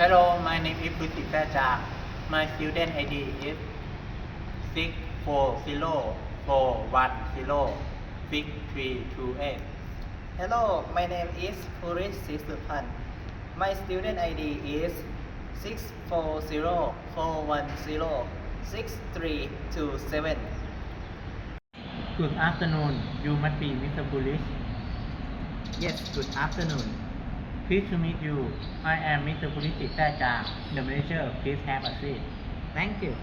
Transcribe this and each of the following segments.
Hello, my name is Puti Praja. My student ID is six four zero four one zero six three two eight. Hello, my name is Puris Sisupan. My student ID is 640-410-6327. Good afternoon. You must be Mr. Bullish. Yes, good afternoon. Pleased to meet you. I am Mr. Pulisic Praja, the manager. Please have a seat. Thank you.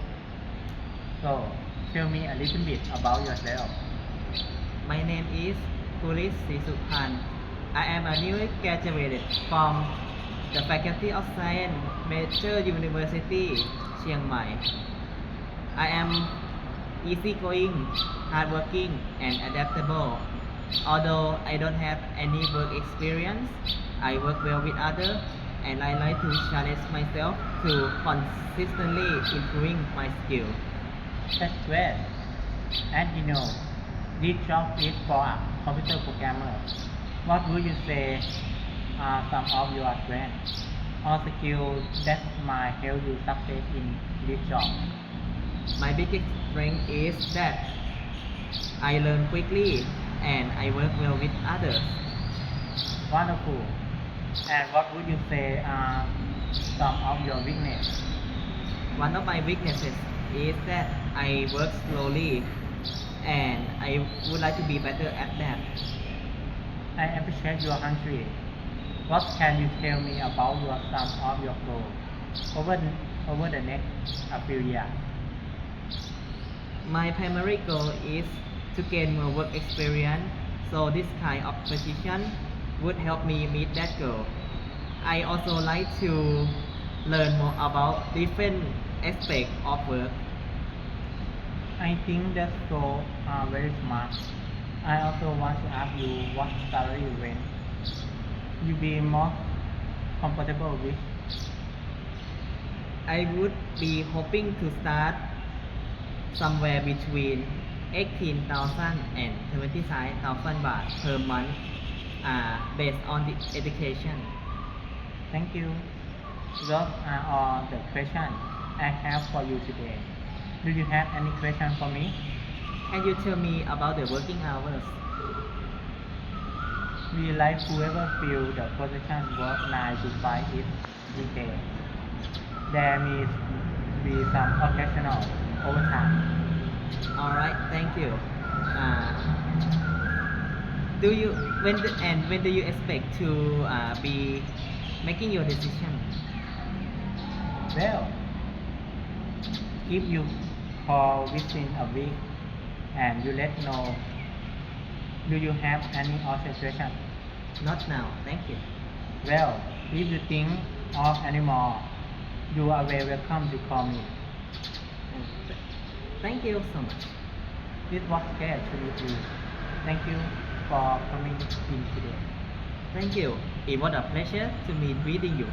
So, tell me a little bit about yourself. My name is Puris Sisupan. I am a newly graduated from the Faculty of Science, Major University, Chiang Mai. I am easygoing, hardworking, and adaptable. Although I don't have any work experience, I work well with others, and I like to challenge myself to consistently improving my skill. That's great. And you know, this job is for a computer programmer. What would you say are some of your strengths or skills that might help you succeed in this job? My biggest strength is that I learn quickly and I work well with others. Wonderful. And what would you say are some of your weakness? One of my weaknesses is that I work slowly and I would like to be better at that. I appreciate your country. What can you tell me about your some of your goals over over the next few years? My primary goal is to gain more work experience, so this kind of position would help me meet that goal. I also like to learn more about different aspects of work. I think that goals are very smart. I also want to ask you what salary you range you be more comfortable with. I would be hoping to start somewhere between 18,000 and 25,000 baht per month uh, based on the education. Thank you. Those are all the questions I have for you today. Do you have any question for me? Can you tell me about the working hours? We like whoever feel the position work 9 to 5 is detailed. There may be some occasional overtime. Alright, thank you. Uh, do you when the, and when do you expect to uh, be making your decision? Well, if you call within a week and you let know, do you have any other question? Not now, thank you. Well, if you think of any more, you are very welcome to call me. Thank you so much. It was great to meet you. Thank you for coming in today. Thank you. It was a pleasure to meet meeting you.